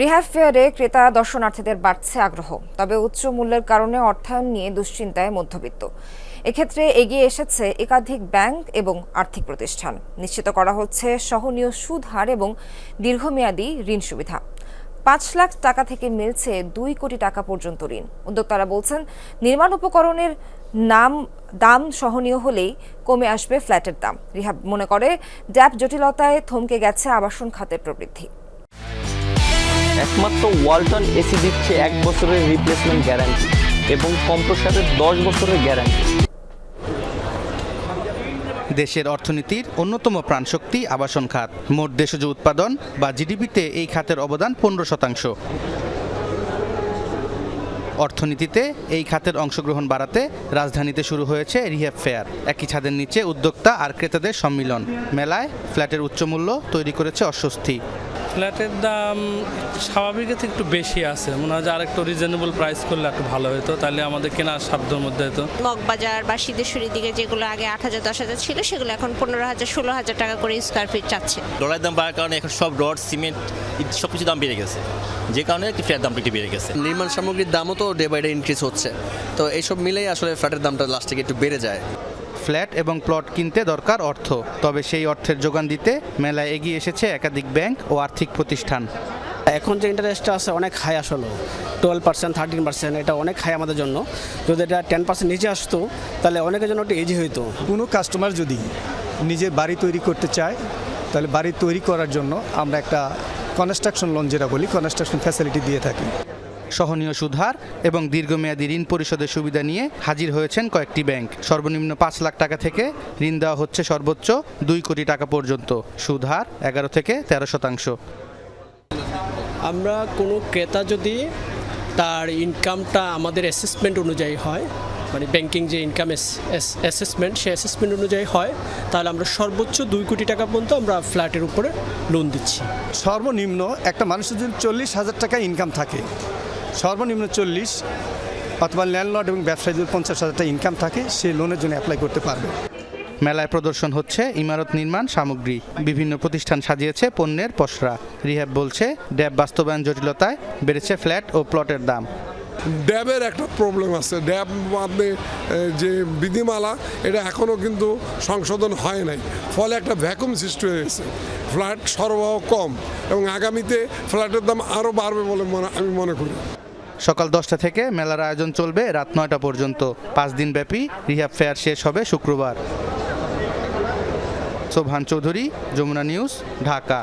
রিহাব ফেয়ারে ক্রেতা দর্শনার্থীদের বাড়ছে আগ্রহ, তবে উচ্চ মূল্যের কারণে অর্থায়ন নিয়ে দুশ্চিন্তায় মধ্যবিত্ত। এক্ষেত্রে এগিয়ে এসেছে একাধিক ব্যাংক এবং আর্থিক প্রতিষ্ঠান। নিশ্চিত করা হচ্ছে সহনীয় সুদ হার এবং দীর্ঘমেয়াদী ঋণ সুবিধা। পাঁচ লাখ টাকা থেকে মিলছে দুই কোটি টাকা পর্যন্ত ঋণ। উদ্যোক্তারা বলছেন, নির্মাণ উপকরণের নাম, দাম সহনীয় হলেই কমে আসবে ফ্ল্যাটের দাম। রিহাব মনে করে ড্যাপ জটিলতায় থমকে গেছে আবাসন খাতের প্রবৃদ্ধি। একমাত্র ওয়ালটন এসি দিচ্ছে এক বছরের রিপ্লেসমেন্ট গ্যারান্টি এবং কম্প্রসারের দশ বছরের গ্যারান্টি দেশের অর্থনীতির অন্যতম প্রাণশক্তি আবাসন খাত। মোট দেশজ উৎপাদন বা জিডিপিতে এই খাতের অবদান পনেরো শতাংশ। অর্থনীতিতে এই খাতের অংশগ্রহণ বাড়াতে রাজধানীতে শুরু হয়েছে রিহ্যাব ফেয়ার। একই ছাদের নিচে উদ্যোক্তা আর ক্রেতাদের সম্মিলন। মেলায় ফ্ল্যাটের উচ্চমূল্য তৈরি করেছে অস্বস্তি। ফ্ল্যাটের দাম স্বাভাবিকের থেকে একটু বেশি আছে। মনে হয় যে আরেকটু রিজনেবল প্রাইস করলে একটু ভালো হতো তাহলে আমাদের কেনার সাধ্যর মধ্যে হতো মগবাজার বা সিদ্ধেশ্বরীর দিকে যেগুলো আগে আট হাজার দশ হাজার ছিল সেগুলো এখন পনেরো হাজার ষোলো হাজার টাকা করে স্কোয়ার ফিট চাচ্ছে। ডলারের দাম বাড়ার কারণে এখন সব রড সিমেন্ট সব কিছু দাম বেড়ে গেছে। যে কারণে একটু ফ্ল্যাট দামটা একটু বেড়ে গেছে। নির্মাণ সামগ্রীর দামও তো ডে বাই ডে ইনক্রিজ হচ্ছে। তো এইসব মিলেই আসলে ফ্ল্যাটের দামটা লাস্টে একটু বেড়ে যায়। ফ্ল্যাট এবং প্লট কিনতে দরকার অর্থ তবে সেই অর্থের যোগান দিতে মেলায় এগিয়ে এসেছে একাধিক ব্যাংক ও আর্থিক প্রতিষ্ঠান। এখন যে ইন্টারেস্টটা আছে অনেক হাই আসলো টুয়েলভ পার্সেন্ট থার্টিন পার্সেন্ট এটা অনেক হাই আমাদের জন্য। যদি এটা টেন পার্সেন্ট নিচে আসতো তাহলে অনেকের জন্য একটু ইজি হইতো। কোনো কাস্টমার যদি নিজের বাড়ি তৈরি করতে চায় তাহলে বাড়ি তৈরি করার জন্য আমরা একটা কনস্ট্রাকশন লোন যেটা বলি কনস্ট্রাকশন ফ্যাসিলিটি দিয়ে থাকি। সহনীয় সুধার এবং দীর্ঘমেয়াদী ঋণ পরিশোধের সুবিধা নিয়ে হাজির হয়েছেন কয়েকটি ব্যাংক। সর্বনিম্ন পাঁচ লাখ টাকা থেকে ঋণ দেওয়া হচ্ছে সর্বোচ্চ দুই কোটি টাকা পর্যন্ত। সুধার এগারো থেকে তেরো শতাংশ। আমরা কোনো ক্রেতা যদি তার ইনকামটা আমাদের অ্যাসেসমেন্ট অনুযায়ী হয় মানে ব্যাংকিং যে ইনকাম অ্যাসেসমেন্ট সেই অ্যাসেসমেন্ট অনুযায়ী হয় তাহলে আমরা সর্বোচ্চ দুই কোটি টাকা পর্যন্ত আমরা ফ্ল্যাটের উপরে লোন দিচ্ছি। সর্বনিম্ন একটা মানুষের যদি চল্লিশ হাজার টাকা ইনকাম থাকে সর্বনিম্ন চল্লিশ অথবা ল্যান্ডলর্ড এবং ব্যবসায়ী যদি পঞ্চাশ হাজার টাকা ইনকাম থাকে সে লোনের জন্য অ্যাপ্লাই করতে পারবে। মেলায় প্রদর্শন হচ্ছে ইমারত নির্মাণ সামগ্রী। বিভিন্ন প্রতিষ্ঠান সাজিয়েছে পণ্যের পসরা। রিহ্যাব বলছে ড্যাব বাস্তবায়ন জটিলতায় বেড়েছে ফ্ল্যাট ও প্লটের দাম। ড্যাবের একটা প্রবলেম আছে। ড্যাব মানে যে বিধিমালা এটা এখনও কিন্তু সংশোধন হয় নাই। ফলে একটা ভ্যাকুম সৃষ্টি হয়ে গেছে। ফ্ল্যাট সরবরাহ কম এবং আগামীতে ফ্ল্যাটের দাম আরও বাড়বে বলে মনে আমি মনে করি। সকাল দশটা থেকে মেলার আয়োজন চলবে। রাত নয়টা পর্যন্ত পাঁচ দিন ব্যাপী রিহাব ফেয়ার শেষ হবে শুক্রবার। সোভান চৌধুরী, যমুনা নিউজ, ঢাকা।